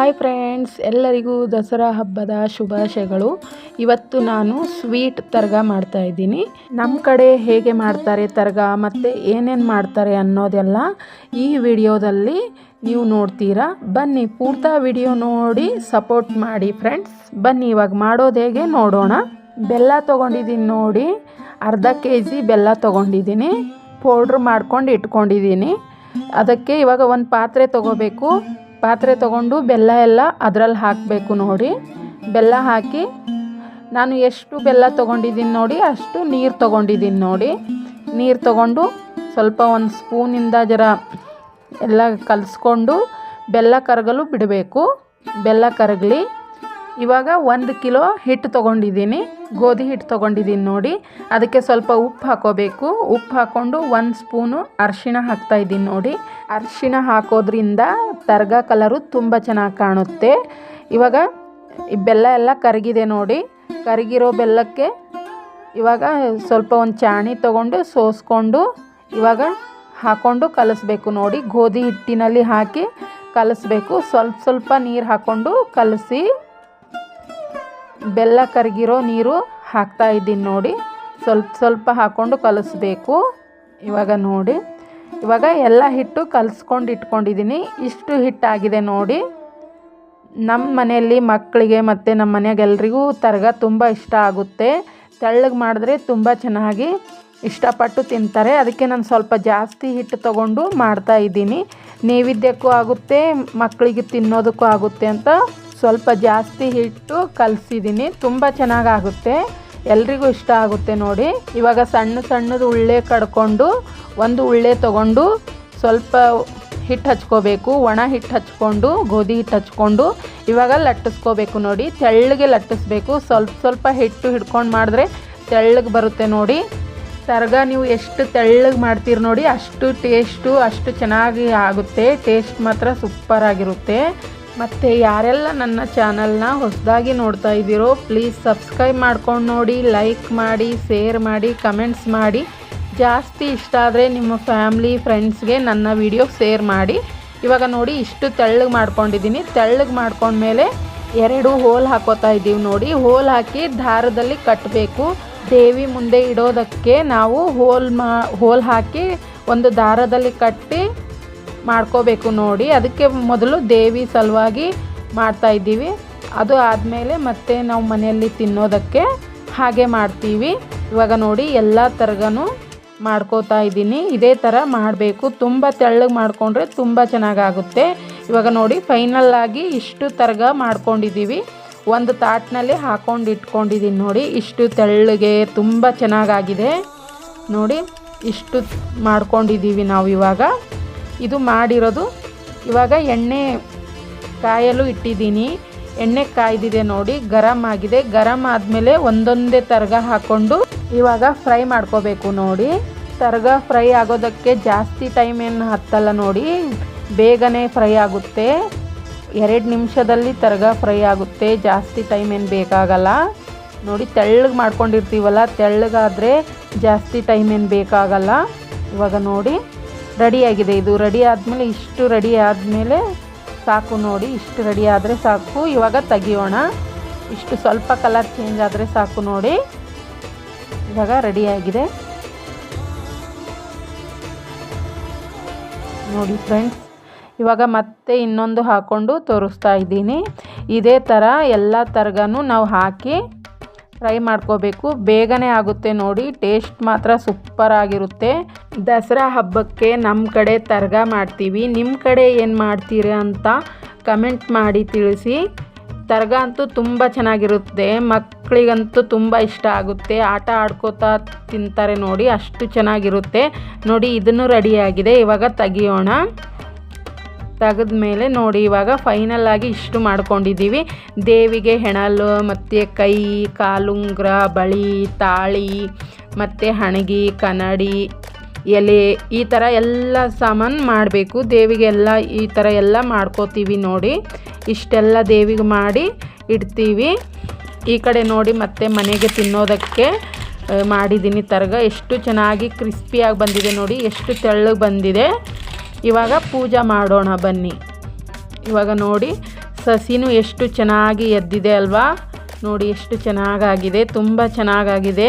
Hi friends ಎಲ್ಲರಿಗೂ ದಸರಾ ಹಬ್ಬದ ಶುಭಾಶಯಗಳು. ಇವತ್ತು ನಾನು ಸ್ವೀಟ್ ತರ್ಗ ಮಾಡ್ತಾ ಇದ್ದೀನಿ. ನಮ್ಮ ಕಡೆ ಹೇಗೆ ಮಾಡ್ತಾರೆ ತರ್ಗ, ಮತ್ತು ಏನೇನು ಮಾಡ್ತಾರೆ ಅನ್ನೋದೆಲ್ಲ ಈ ವಿಡಿಯೋದಲ್ಲಿ ನೀವು ನೋಡ್ತೀರಾ. ಬನ್ನಿ, ಪೂರ್ತಾ ವಿಡಿಯೋ ನೋಡಿ ಸಪೋರ್ಟ್ ಮಾಡಿ ಫ್ರೆಂಡ್ಸ್ ಬನ್ನಿ, ಇವಾಗ ಮಾಡೋದು ಹೇಗೆ ನೋಡೋಣ. ಬೆಲ್ಲ ತೊಗೊಂಡಿದ್ದೀನಿ ನೋಡಿ. ಅರ್ಧ ಕೆ ಜಿ ಬೆಲ್ಲ ತೊಗೊಂಡಿದ್ದೀನಿ ಪೌಡ್ರ್ ಮಾಡ್ಕೊಂಡು ಇಟ್ಕೊಂಡಿದ್ದೀನಿ ಅದಕ್ಕೆ ಇವಾಗ ಒಂದು ಪಾತ್ರೆ ತೊಗೋಬೇಕು. ಪಾತ್ರೆ ತಗೊಂಡು ಬೆಲ್ಲ ಎಲ್ಲ ಅದರಲ್ಲಿ ಹಾಕಬೇಕು ನೋಡಿ. ಬೆಲ್ಲ ಹಾಕಿ ನಾನು ಎಷ್ಟು ಬೆಲ್ಲ ತೊಗೊಂಡಿದ್ದೀನಿ ನೋಡಿ, ಅಷ್ಟು ನೀರು ತೊಗೊಂಡಿದ್ದೀನಿ ನೋಡಿ. ನೀರು ತೊಗೊಂಡು ಸ್ವಲ್ಪ ಒಂದು ಸ್ಪೂನಿಂದ ಜರ ಎಲ್ಲ ಕಲಿಸ್ಕೊಂಡು ಬೆಲ್ಲ ಕರಗಲು ಬಿಡಬೇಕು. ಬೆಲ್ಲ ಕರಗಲಿ. ಇವಾಗ ಒಂದು ಕಿಲೋ ಹಿಟ್ಟು ತೊಗೊಂಡಿದ್ದೀನಿ. ಗೋಧಿ ಹಿಟ್ಟು ತೊಗೊಂಡಿದ್ದೀನಿ ನೋಡಿ. ಅದಕ್ಕೆ ಸ್ವಲ್ಪ ಉಪ್ಪು ಹಾಕೋಬೇಕು. ಉಪ್ಪು ಹಾಕ್ಕೊಂಡು ಒಂದು ಸ್ಪೂನು ಅರಿಶಿಣ ಹಾಕ್ತಾಯಿದ್ದೀನಿ ನೋಡಿ. ಅರಿಶಿಣ ಹಾಕೋದ್ರಿಂದ ತರ್ಗ ಕಲರು ತುಂಬ ಚೆನ್ನಾಗಿ ಕಾಣುತ್ತೆ. ಇವಾಗ ಬೆಲ್ಲ ಎಲ್ಲ ಕರಗಿದೆ ನೋಡಿ. ಕರಗಿರೋ ಬೆಲ್ಲಕ್ಕೆ ಇವಾಗ ಸ್ವಲ್ಪ ಒಂದು ಚಾಣಿ ತೊಗೊಂಡು ಸೋಸ್ಕೊಂಡು ಇವಾಗ ಹಾಕ್ಕೊಂಡು ಕಲಿಸ್ಬೇಕು ನೋಡಿ. ಗೋಧಿ ಹಿಟ್ಟಿನಲ್ಲಿ ಹಾಕಿ ಕಲಿಸ್ಬೇಕು. ಸ್ವಲ್ಪ ಸ್ವಲ್ಪ ನೀರು ಹಾಕ್ಕೊಂಡು ಕಲಸಿ ಬೆಲ್ಲ ಕರಗಿರೋ ನೀರು ಹಾಕ್ತಾ ಇದ್ದೀನಿ ನೋಡಿ. ಸ್ವಲ್ಪ ಸ್ವಲ್ಪ ಹಾಕ್ಕೊಂಡು ಕಲಿಸ್ಬೇಕು ಇವಾಗ ನೋಡಿ. ಇವಾಗ ಎಲ್ಲ ಹಿಟ್ಟು ಕಲಿಸ್ಕೊಂಡು ಇಟ್ಕೊಂಡಿದ್ದೀನಿ. ಇಷ್ಟು ಹಿಟ್ಟಾಗಿದೆ ನೋಡಿ. ನಮ್ಮ ಮನೆಯಲ್ಲಿ ಮಕ್ಕಳಿಗೆ ಮತ್ತು ನಮ್ಮ ಮನೆಯಾಗ ಎಲ್ರಿಗೂ ತರಗ ತುಂಬ ಇಷ್ಟ ಆಗುತ್ತೆ. ತೆಳ್ಳಗೆ ಮಾಡಿದ್ರೆ ತುಂಬ ಚೆನ್ನಾಗಿ ಇಷ್ಟಪಟ್ಟು ತಿಂತಾರೆ. ಅದಕ್ಕೆ ನಾನು ಸ್ವಲ್ಪ ಜಾಸ್ತಿ ಹಿಟ್ಟು ತೊಗೊಂಡು ಮಾಡ್ತಾ ಇದ್ದೀನಿ. ನೈವೇದ್ಯಕ್ಕೂ ಆಗುತ್ತೆ, ಮಕ್ಕಳಿಗೆ ತಿನ್ನೋದಕ್ಕೂ ಆಗುತ್ತೆ ಅಂತ ಸ್ವಲ್ಪ ಜಾಸ್ತಿ ಹಿಟ್ಟು ಕಲಸಿದ್ದೀನಿ. ತುಂಬ ಚೆನ್ನಾಗಾಗುತ್ತೆ. ಎಲ್ರಿಗೂ ಇಷ್ಟ ಆಗುತ್ತೆ ನೋಡಿ. ಇವಾಗ ಸಣ್ಣ ಸಣ್ಣದು ಉಳ್ಳೆ ಕಡ್ಕೊಂಡು, ಒಂದು ಉಳ್ಳೆ ತಗೊಂಡು ಸ್ವಲ್ಪ ಹಿಟ್ಟು ಹಚ್ಕೋಬೇಕು. ಒಣ ಹಿಟ್ಟು ಹಚ್ಕೊಂಡು, ಗೋಧಿ ಹಿಟ್ಟು ಹಚ್ಕೊಂಡು ಇವಾಗ ಲಟ್ಟಿಸ್ಕೋಬೇಕು ನೋಡಿ. ತೆಳ್ಳಗೆ ಲಟ್ಟಿಸ್ಬೇಕು. ಸ್ವಲ್ಪ ಸ್ವಲ್ಪ ಹಿಟ್ಟು ಹಿಡ್ಕೊಂಡು ಮಾಡಿದ್ರೆ ತೆಳ್ಳಗೆ ಬರುತ್ತೆ ನೋಡಿ. ಸರ್ಗ, ನೀವು ಎಷ್ಟು ತೆಳ್ಳಗೆ ಮಾಡ್ತೀರಿ ನೋಡಿ. ಅಷ್ಟು ಟೇಸ್ಟು, ಅಷ್ಟು ಚೆನ್ನಾಗಿ ಆಗುತ್ತೆ. ಟೇಸ್ಟ್ ಮಾತ್ರ ಸೂಪರ್ ಆಗಿರುತ್ತೆ ಮತ್ತು ಯಾರೆಲ್ಲ ನನ್ನ ಚಾನಲ್ನ ಹೊಸದಾಗಿ ನೋಡ್ತಾ ಇದ್ದೀರೋ ಪ್ಲೀಸ್ ಸಬ್ಸ್ಕ್ರೈಬ್ ಮಾಡ್ಕೊಂಡು ನೋಡಿ ಲೈಕ್ ಮಾಡಿ ಶೇರ್ ಮಾಡಿ ಕಮೆಂಟ್ಸ್ ಮಾಡಿ. ಜಾಸ್ತಿ ಇಷ್ಟ ಆದರೆ ನಿಮ್ಮ ಫ್ಯಾಮ್ಲಿ ಫ್ರೆಂಡ್ಸ್ಗೆ ನನ್ನ ವಿಡಿಯೋ ಶೇರ್ ಮಾಡಿ. ಇವಾಗ ನೋಡಿ, ಇಷ್ಟು ತೆಳ್ಳಗೆ ಮಾಡ್ಕೊಂಡಿದ್ದೀನಿ. ತೆಳ್ಳಗೆ ಮಾಡ್ಕೊಂಡ್ಮೇಲೆ ಎರಡು ಹೋಲ್ ಹಾಕೋತಾ ಇದ್ದೀವಿ ನೋಡಿ. ಹೋಲ್ ಹಾಕಿ ದಾರದಲ್ಲಿ ಕಟ್ಟಬೇಕು ದೇವಿ ಮುಂದೆ ಇಡೋದಕ್ಕೆ ನಾವು ಹೋಲ್ ಮಾ, ಹೋಲ್ ಹಾಕಿ ಒಂದು ದಾರದಲ್ಲಿ ಕಟ್ಟಿ ಮಾಡ್ಕೋಬೇಕು ನೋಡಿ. ಅದಕ್ಕೆ ಮೊದಲು ದೇವಿ ಸಲುವಾಗಿ ಮಾಡ್ತಾ ಇದ್ದೀವಿ. ಅದು ಆದಮೇಲೆ ಮತ್ತೆ ನಾವು ಮನೆಯಲ್ಲಿ ತಿನ್ನೋದಕ್ಕೆ ಹಾಗೆ ಮಾಡ್ತೀವಿ. ಇವಾಗ ನೋಡಿ ಎಲ್ಲ ಥರಗೂ ಮಾಡ್ಕೋತಾ ಇದ್ದೀನಿ. ಇದೇ ಥರ ಮಾಡಬೇಕು. ತುಂಬ ತೆಳ್ಳಗೆ ಮಾಡಿಕೊಂಡ್ರೆ ತುಂಬ ಚೆನ್ನಾಗಾಗುತ್ತೆ. ಇವಾಗ ನೋಡಿ ಫೈನಲ್ ಆಗಿ ಇಷ್ಟು ತರಗ ಮಾಡ್ಕೊಂಡಿದ್ದೀವಿ. ಒಂದು ತಾಟ್ನಲ್ಲಿ ಹಾಕೊಂಡು ಇಟ್ಕೊಂಡಿದ್ದೀನಿ ನೋಡಿ. ಇಷ್ಟು ತೆಳ್ಳಗೆ ತುಂಬ ಚೆನ್ನಾಗಾಗಿದೆ. ನೋಡಿ ಇಷ್ಟು ಮಾಡ್ಕೊಂಡಿದ್ದೀವಿ ನಾವು ಇವಾಗ. ಇದು ಮಾಡಿರೋದು. ಇವಾಗ ಎಣ್ಣೆ ಕಾಯಲು ಇಟ್ಟಿದ್ದೀನಿ. ಎಣ್ಣೆ ಕಾಯ್ದಿದೆ ನೋಡಿ ಗರಮ್ ಆಗಿದೆ. ಗರಮ್ ಆದಮೇಲೆ ಒಂದೊಂದೇ ತರಗ ಹಾಕ್ಕೊಂಡು ಇವಾಗ ಫ್ರೈ ಮಾಡ್ಕೋಬೇಕು ನೋಡಿ. ತರಗ ಫ್ರೈ ಆಗೋದಕ್ಕೆ ಜಾಸ್ತಿ ಟೈಮ್ ಏನು ಹತ್ತಲ್ಲ ನೋಡಿ. ಬೇಗನೆ ಫ್ರೈ ಆಗುತ್ತೆ. ಎರಡು ನಿಮಿಷದಲ್ಲಿ ತರಗ ಫ್ರೈ ಆಗುತ್ತೆ. ಜಾಸ್ತಿ ಟೈಮ್ ಏನು ಬೇಕಾಗಲ್ಲ. ನೋಡಿ, ತೆಳ್ಳಗೆ ಮಾಡ್ಕೊಂಡಿರ್ತೀವಲ್ಲ, ತೆಳ್ಳಗಾದರೆ ಜಾಸ್ತಿ ಟೈಮ್ ಏನು ಬೇಕಾಗಲ್ಲ. ಇವಾಗ ನೋಡಿ. ರೆಡಿಯಾಗಿದೆ. ಇದು ರೆಡಿ ಆದಮೇಲೆ ಇಷ್ಟು ರೆಡಿ ಆದಮೇಲೆ ಸಾಕು ನೋಡಿ, ಇಷ್ಟು ರೆಡಿ ಆದರೆ ಸಾಕು. ಇವಾಗ ತೆಗಿಯೋಣ. ಇಷ್ಟು ಸ್ವಲ್ಪ ಕಲರ್ ಚೇಂಜ್ ಆದರೆ ಸಾಕು ನೋಡಿ. ಇವಾಗ ರೆಡಿಯಾಗಿದೆ ನೋಡಿ ಫ್ರೆಂಡ್ಸ್ ಇವಾಗ ಮತ್ತೆ ಇನ್ನೊಂದು ಹಾಕ್ಕೊಂಡು ತೋರಿಸ್ತಾ ಇದ್ದೀನಿ. ಇದೇ ಥರ ಎಲ್ಲ ಥರಗೂ ನಾವು ಹಾಕಿ ಫ್ರೈ ಮಾಡ್ಕೋಬೇಕು. ಬೇಗನೆ ಆಗುತ್ತೆ ನೋಡಿ, ಟೇಸ್ಟ್ ಮಾತ್ರ ಸೂಪರ್ ಆಗಿರುತ್ತೆ. ದಸರಾ ಹಬ್ಬಕ್ಕೆ ನಮ್ಮ ಕಡೆ ತರ್ಗ ಮಾಡ್ತೀವಿ. ನಿಮ್ಮ ಕಡೆ ಏನು ಮಾಡ್ತೀರಿ ಅಂತ ಕಮೆಂಟ್ ಮಾಡಿ ತಿಳಿಸಿ. ತರ್ಗ ಅಂತೂ ತುಂಬ ಚೆನ್ನಾಗಿರುತ್ತೆ. ಮಕ್ಕಳಿಗಂತೂ ತುಂಬ ಇಷ್ಟ ಆಗುತ್ತೆ. ಆಟ ಆಡ್ಕೋತಾ ತಿಂತಾರೆ ನೋಡಿ, ಅಷ್ಟು ಚೆನ್ನಾಗಿರುತ್ತೆ. ನೋಡಿ, ಇದನ್ನು ರೆಡಿಯಾಗಿದೆ ಇವಾಗ ತೆಗಿಯೋಣ. ತೆಗೆದ ಮೇಲೆ ನೋಡಿ, ಇವಾಗ ಫೈನಲ್ ಆಗಿ ಇಷ್ಟು ಮಾಡ್ಕೊಂಡಿದ್ದೀವಿ. ದೇವಿಗೆ ಹೆಣಲು, ಮತ್ತು ಕೈ, ಕಾಲುಂಗ್ರ, ಬಳಿ, ತಾಳಿ, ಮತ್ತು ಹಣಗಿ, ಕನ್ನಡಿ, ಎಲೆ, ಈ ಥರ ಎಲ್ಲ ಸಾಮಾನು ಮಾಡಬೇಕು. ದೇವಿಗೆ ಎಲ್ಲ ಈ ಥರ ಎಲ್ಲ ಮಾಡ್ಕೋತೀವಿ ನೋಡಿ. ಇಷ್ಟೆಲ್ಲ ದೇವಿಗೆ ಮಾಡಿ ಇಡ್ತೀವಿ. ಈ ಕಡೆ ನೋಡಿ ಮತ್ತೆ ಮನೆಗೆ ತಿನ್ನೋದಕ್ಕೆ ಮಾಡಿದ್ದೀನಿ ತರಗ. ಎಷ್ಟು ಚೆನ್ನಾಗಿ ಕ್ರಿಸ್ಪಿಯಾಗಿ ಬಂದಿದೆ ನೋಡಿ. ಎಷ್ಟು ತೆಳ್ಳಗೆ ಬಂದಿದೆ. ಇವಾಗ ಪೂಜೆ ಮಾಡೋಣ ಬನ್ನಿ. ಇವಾಗ ನೋಡಿ, ಸಸಿನೂ ಎಷ್ಟು ಚೆನ್ನಾಗಿ ಎದ್ದಿದೆ ಅಲ್ವಾ? ನೋಡಿ ಎಷ್ಟು ಚೆನ್ನಾಗಾಗಿದೆ, ತುಂಬ ಚೆನ್ನಾಗಾಗಿದೆ.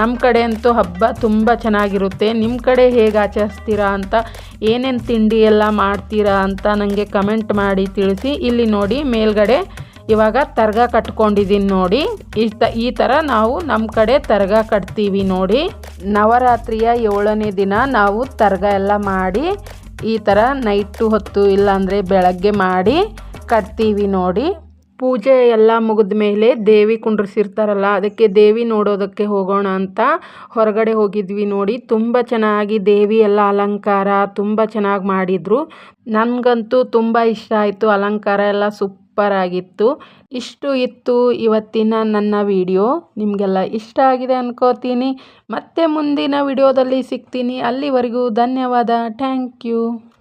ನಮ್ಮ ಕಡೆ ಅಂತೂ ಹಬ್ಬ ತುಂಬ ಚೆನ್ನಾಗಿರುತ್ತೆ. ನಿಮ್ಮ ಕಡೆ ಹೇಗೆ ಆಚರಿಸ್ತೀರಾ ಅಂತ, ಏನೇನು ತಿಂಡಿ ಎಲ್ಲ ಮಾಡ್ತೀರಾ ಅಂತ ನನಗೆ ಕಮೆಂಟ್ ಮಾಡಿ ತಿಳಿಸಿ. ಇಲ್ಲಿ ನೋಡಿ, ಮೇಲ್ಗಡೆ ಇವಾಗ ತರ್ಗ ಕಟ್ಕೊಂಡಿದ್ದೀನಿ ನೋಡಿ. ಈ ತ, ಈ ಥರ ನಾವು ನಮ್ಮ ಕಡೆ ತರ್ಗ ಕಟ್ತೀವಿ ನೋಡಿ. ನವರಾತ್ರಿಯ ಏಳನೇ ದಿನ ನಾವು ತರ್ಗ ಎಲ್ಲ ಮಾಡಿ ಈ ಥರ ನೈಟು ಹೊತ್ತು ಇಲ್ಲಾಂದರೆ ಬೆಳಗ್ಗೆ ಮಾಡಿ ಕಟ್ತೀವಿ ನೋಡಿ. ಪೂಜೆ ಎಲ್ಲ ಮುಗಿದ ಮೇಲೆ ದೇವಿ ಕುಂಡ್ರಿಸಿರ್ತಾರಲ್ಲ, ಅದಕ್ಕೆ ದೇವಿ ನೋಡೋದಕ್ಕೆ ಹೋಗೋಣ ಅಂತ ಹೊರಗಡೆ ಹೋಗಿದ್ವಿ ನೋಡಿ. ತುಂಬ ಚೆನ್ನಾಗಿ ದೇವಿ ಎಲ್ಲ ಅಲಂಕಾರ ತುಂಬ ಚೆನ್ನಾಗಿ ಮಾಡಿದರು. ನನಗಂತೂ ತುಂಬ ಇಷ್ಟ ಆಯಿತು ಅಲಂಕಾರ ಎಲ್ಲ ಸೂಪರ್ ಆಗಿತ್ತು. ಇಷ್ಟು ಇತ್ತು ಇವತ್ತಿನ ನನ್ನ ವಿಡಿಯೋ. ನಿಮಗೆಲ್ಲ ಇಷ್ಟ ಆಗಿದೆ ಅನ್ಕೋತೀನಿ. ಮತ್ತೆ ಮುಂದಿನ ವಿಡಿಯೋದಲ್ಲಿ ಸಿಗ್ತೀನಿ. ಅಲ್ಲಿವರೆಗೂ ಧನ್ಯವಾದ. Thank you.